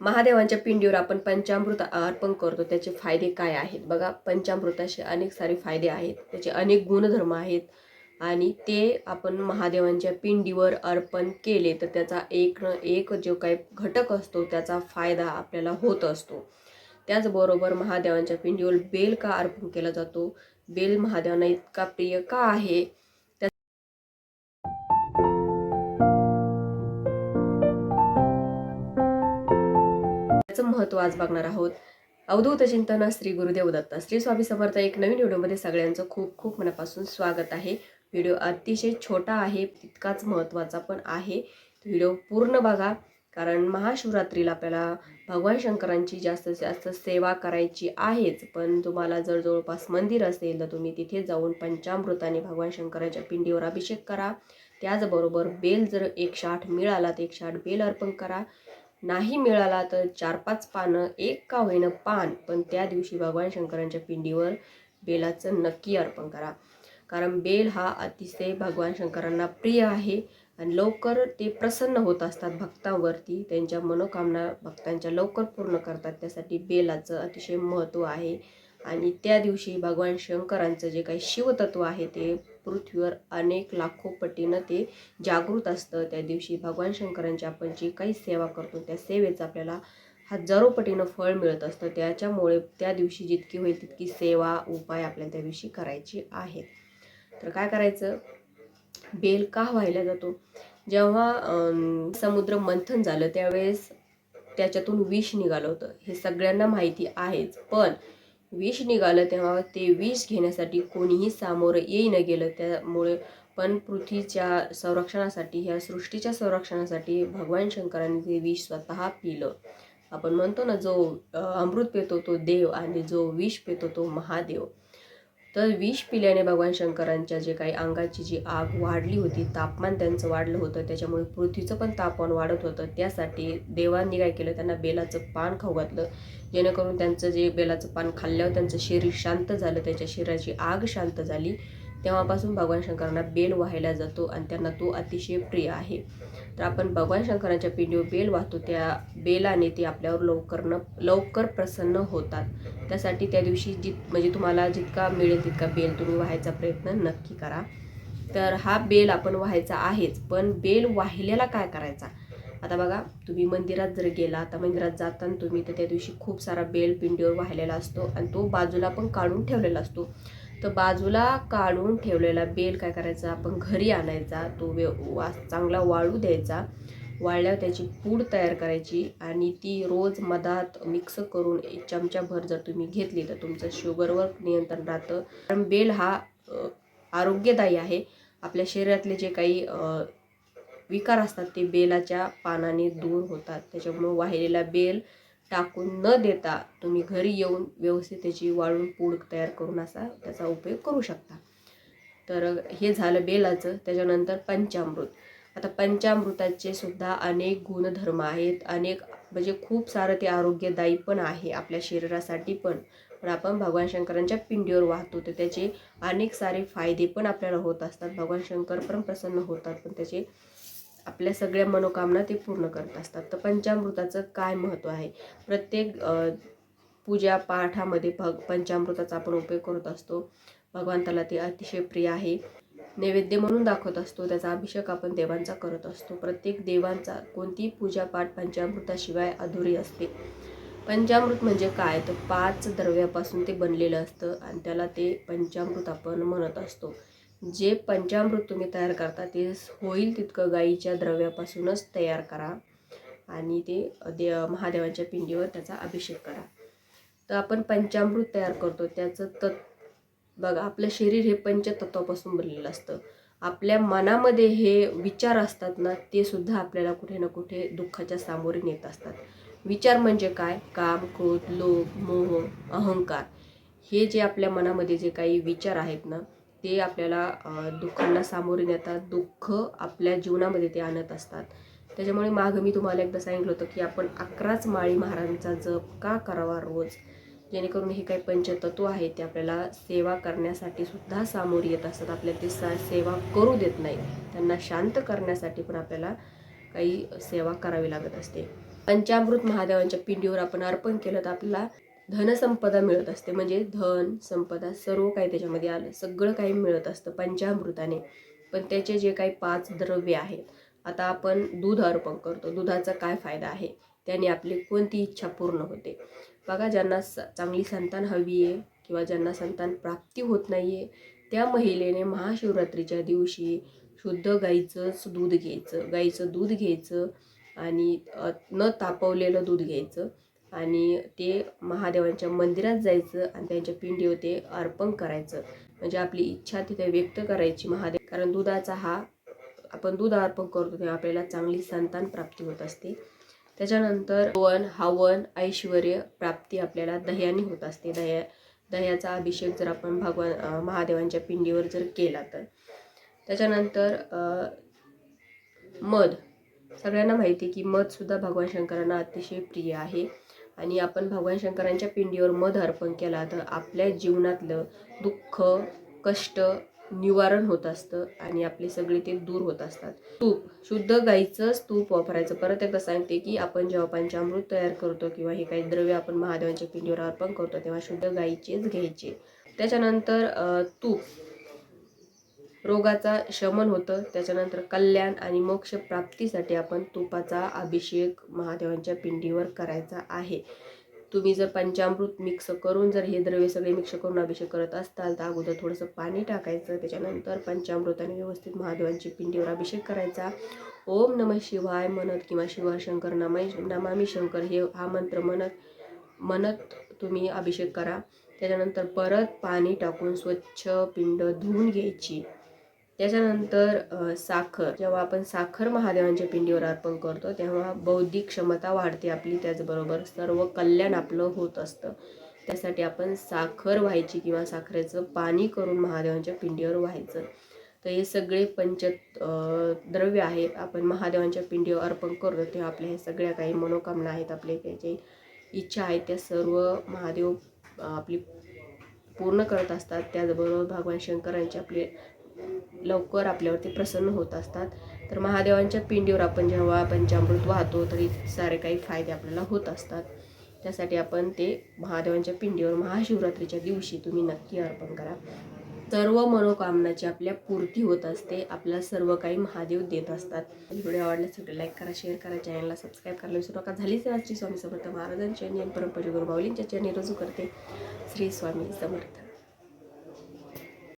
महादेवांच्या पिंडीवर आपण पंचामृत अर्पण करतो. त्याचे फायदे काय आहेत? बघा पंचामृताचे अनेक सारे फायदे आहेत. त्याचे अनेक गुणधर्म आहेत. आणि ते आपण महादेवांच्या पिंडीवर अर्पण केले तर त्याचा एक न एक जो काही घटक असतो त्याचा फायदा आपल्याला होत असतो. त्याचबरोबर महादेवांच्या पिंडीवर बेल का अर्पण केला जातो? बेल महादेवांना इतका प्रिय का आहे? त्याचं महत्त्व आज बघणार आहोत. अवधूत चिंतन श्री गुरुदेव दत्त श्री स्वामी समर्थ एक नवीन व्हिडिओमध्ये सगळ्यांचं खूप खूप मनापासून स्वागत आहे. व्हिडिओ अतिशय छोटा आहे तितकाच महत्त्वाचा पण आहे. व्हिडिओ पूर्ण बघा कारण महाशिवरात्रीला आपल्याला भगवान शंकरांची जास्तीत जास्त सेवा करायची आहेच. पण तुम्हाला जर जवळपास मंदिर असेल तर तुम्ही तिथे जाऊन पंचामृताने भगवान शंकराच्या पिंडीवर अभिषेक करा. त्याचबरोबर बेल जर एकशे आठ मिळाला तर एकशे आठ बेल अर्पण करा. नाही मिळाला तर चार पाच पानं एक का होईना पान. पण त्या दिवशी भगवान शंकरांच्या पिंडीवर बेलाचं नक्की अर्पण करा. कारण बेल हा अतिशय भगवान शंकरांना प्रिय आहे आणि लवकर ते प्रसन्न होत असतात भक्तांवरती. त्यांच्या मनोकामना भक्तांच्या लवकर पूर्ण करतात. त्यासाठी बेलाचं अतिशय महत्त्व आहे. आणि त्या दिवशी भगवान शंकरांचं जे काही शिवतत्व आहे ते पृथ्वीवर अनेक लाखो पटीनं ते जागृत असतं. त्या दिवशी भगवान शंकरांची आपण जी काही सेवा करतो त्या सेवेचं आपल्याला हजारो पटीनं फळ मिळत असतं. त्याच्यामुळे त्या दिवशी जितकी होईल तितकी सेवा उपाय आपल्याला त्या दिवशी करायची आहेत. तर काय करायचं? बेल का व्हायला जातो? जेव्हा समुद्र मंथन झालं त्यावेळेस त्याच्यातून विष निघालं होतं. हे सगळ्यांना माहिती आहेच. पण विष निघालं तेव्हा ते विष घेण्यासाठी कोणीही सामोरं येईन गेलं. त्यामुळे पण पृथ्वीच्या संरक्षणासाठी ह्या सृष्टीच्या संरक्षणासाठी भगवान शंकरांनी ते विष स्वतः पिलं. आपण म्हणतो ना जो अमृत पितो तो देव आणि जो विष पितो तो महादेव. तर विष पिल्याने भगवान शंकरांच्या जे काही अंगाची जी आग वाढली होती तापमान त्यांचं वाढलं होतं त्याच्यामुळे पृथ्वीचं पण तापमान वाढत होतं. त्यासाठी देवांनी काय केलं? त्यांना बेलाचं पान खाऊ घातलं. जेणेकरून त्यांचं जे बेलाचं पान खाल्ल्यावर त्यांचं शरीर शांत झालं त्याच्या शरीराची आग शांत झाली. तेव्हापासून भगवान शंकरांना बेल व्हायला जातो आणि त्यांना तो अतिशय प्रिय आहे. तर आपण भगवान शंकरांच्या पिंडीवर बेल वाहतो त्या बेलाने ते आपल्यावर लवकर न लवकर प्रसन्न होतात. त्यासाठी त्या दिवशी जित म्हणजे तुम्हाला जितका मिळेल तितका बेल तुम्ही व्हायचा प्रयत्न नक्की करा. तर हा बेल आपण व्हायचा आहेच पण बेल वाहिलेला काय करायचा? आता बघा तुम्ही मंदिरात जर गेला आता मंदिरात जाताना तुम्ही तर त्या दिवशी खूप सारा बेल पिंडीवर वाहिलेला असतो आणि तो बाजूला पण काढून ठेवलेला असतो. तर बाजूला काढून ठेवलेला बेल काय करायचा? आपण घरी आणायचा. तो वे वा चांगला वाळू द्यायचा. वाळल्यावर त्याची पूड तयार करायची आणि ती रोज मधात मिक्स करून एक चमचाभर जर तुम्ही घेतली तर तुमचं शुगरवर नियंत्रण राहतं. कारण बेल हा आरोग्यदायी आहे. आपल्या शरीरातले जे काही विकार असतात ते बेलाच्या पानाने दूर होतात. त्याच्यामुळं वाहिलेला बेल टाकून न देता तुम्ही घरी येऊन व्यवस्थित त्याची वाळून पूड तयार करून असा त्याचा उपयोग करू शकता. तर हे झालं बेलाचं त्याच्यानंतर पंचामृत. आता पंचामृताचे सुद्धा अनेक गुणधर्म आहेत. अनेक म्हणजे खूप सारं ते आरोग्यदायी पण आहे आपल्या शरीरासाठी पण. पण आपण भगवान शंकरांच्या पिंडीवर वाहतो तर त्याचे अनेक सारे फायदे पण आपल्याला होत असतात. भगवान शंकर पण प्रसन्न होतात पण त्याचे आपल्या सगळ्या मनोकामना ते पूर्ण करत असतात. तर पंचामृताचं काय महत्त्व आहे? प्रत्येक पूजा पाठामध्ये भग पंचामृताचा आपण उपयोग करत असतो. भगवंताला ते अतिशय प्रिय आहे. नैवेद्य म्हणून दाखवत असतो. त्याचा अभिषेक आपण देवांचा करत असतो. प्रत्येक देवांचा कोणतीही पूजापाठ पंचामृताशिवाय अधुरी असते. पंचामृत म्हणजे काय? तर पाच द्रव्यापासून ते बनलेलं असतं आणि त्याला ते पंचामृत आपण म्हणत असतो. जे पंचामृत तुम्ही तयार करता ते होईल तितकं गाईच्या द्रव्यापासूनच तयार करा आणि ते दे महादेवाच्या पिंडीवर त्याचा अभिषेक करा. तर आपण पंचामृत तयार करतो. त्याचं तत् बघा आपलं शरीर हे पंचतत्वापासून बनलेलं असतं. आपल्या मनामध्ये हे विचार असतात ना ते सुद्धा आपल्याला कुठे ना कुठे दुःखाच्या सामोरे नेत असतात. विचार म्हणजे काय? काम क्रोध लोभ मोह अहंकार. हे जे आपल्या मनामध्ये जे काही विचार आहेत ना ते आपल्याला दुःखांना सामोरे नेतात. दुःख आपल्या जीवनामध्ये ते आणत असतात. त्याच्यामुळे मागं मी तुम्हाला एकदा सांगितलं होतं की आपण अकराच माळी महाराजांचा जप का करावा रोज? जेणेकरून हे काही पंचतत्व आहे ते आपल्याला सेवा करण्यासाठी सुद्धा सामोरे येत असतात. आपल्याला ते सा सेवा करू देत नाही. त्यांना शांत करण्यासाठी पण आपल्याला काही सेवा करावी लागत असते. पंचामृत महादेवांच्या पिंडीवर आपण अर्पण केलं तर आपल्याला धनसंपदा मिळत असते. म्हणजे धन संपदा सर्व काही त्याच्यामध्ये आलं. सगळं काही मिळत असतं पंचामृताने. पण त्याचे जे काही पाच द्रव्य आहेत आता आपण दूध अर्पण करतो. दुधाचा काय फायदा आहे? त्याने आपली कोणती इच्छा पूर्ण होते? बघा ज्यांना स चांगली संतान हवी आहे किंवा ज्यांना संतान प्राप्ती होत नाही आहे त्या महिलेने महाशिवरात्रीच्या दिवशी शुद्ध गाईचंच दूध घ्यायचं. गाईचं दूध घ्यायचं आणि न तापवलेलं दूध घ्यायचं. आणि ते महादेवांच्या मंदिरात जायचं आणि त्यांच्या पिंडीवर ते अर्पण करायचं. म्हणजे आपली इच्छा तिथे व्यक्त करायची महादेव. कारण दुधाचा हा आपण दूध अर्पण करतो तेव्हा आपल्याला चांगली संतान प्राप्ती होत असते. त्याच्यानंतर वन हवन ऐश्वर प्राप्ती आपल्याला दह्याने होत असते. दह्या दह्याचा अभिषेक जर आपण भगवान महादेवांच्या पिंडीवर जर केला तर. त्याच्यानंतर मध. सगळ्यांना माहिती आहे की मधसुद्धा भगवान शंकरांना अतिशय प्रिय आहे. आणि आपण भगवान शंकरांच्या पिंडीवर मध अर्पण केला तर आपल्या जीवनातलं दुःख कष्ट निवारण होत असतं आणि आपले सगळे ते दूर होत असतात. तूप शुद्ध गाईचंच तूप वापरायचं. परत एकदा सांगते की आपण जेव्हा पंचामृत तयार करतो किंवा हे काही द्रव्य आपण महादेवांच्या पिंडीवर अर्पण करतो तेव्हा शुद्ध गाईचेच घ्यायचे. त्याच्यानंतर तूप. रोगाचा शमन होतं. त्याच्यानंतर कल्याण आणि मोक्ष प्राप्तीसाठी आपण तुपाचा अभिषेक महादेवांच्या पिंडीवर करायचा आहे. तुम्ही जर पंचामृत मिक्स करून जर हे द्रव्य सगळे मिक्स करून अभिषेक करत असताल तर अगोदर थोडंसं पाणी टाकायचं. त्याच्यानंतर पंचामृताने व्यवस्थित महादेवांची पिंडीवर अभिषेक करायचा. ओम नम शिवाय म्हणत किंवा शिवशंकर नमय नमामी शंकर हे हा मंत्र म्हणत म्हणत तुम्ही अभिषेक करा. त्याच्यानंतर परत पाणी टाकून स्वच्छ पिंड धुवून घ्यायची. त्याच्यानंतर साखर. जेव्हा आपण साखर महादेवांच्या पिंडीवर अर्पण करतो तेव्हा बौद्धिक क्षमता वाढते आपली त्याचबरोबर सर्व कल्याण आपलं होत असतं. त्यासाठी आपण साखर व्हायची किंवा साखरेचं पाणी करून महादेवांच्या पिंडीवर व्हायचं. तर हे सगळे पंच द्रव्य आहेत आपण महादेवांच्या पिंडीवर अर्पण करतो तेव्हा आपल्या हे सगळ्या काही मनोकामना आहेत आपले काही जे इच्छा आहेत त्या सर्व महादेव आपली पूर्ण करत असतात. त्याचबरोबर भगवान शंकरांचे आपले लवकर आपल्यावरती प्रसन्न होत असतात. तर महादेवांच्या पिंडीवर आपण जेव्हा पंचामृत वाहतो तरी सारे काही फायदे आपल्याला होत असतात. त्यासाठी आपण ते महादेवांच्या पिंडीवर महाशिवरात्रीच्या दिवशी तुम्ही नक्की अर्पण करा. सर्व मनोकामनाची आपल्या पूर्ती होत असते. आपल्याला सर्व काही महादेव देत असतात. व्हिडिओ आवडल्यास सगळे लाईक करा शेअर करा चॅनलला सबस्क्राईब करायला विसरू नका. झालीच आजची स्वामी समर्थ महाराजांची आणि परमपूज्य गुरु माऊलींच्या चरणी रजू करते. श्री स्वामी समर्थ.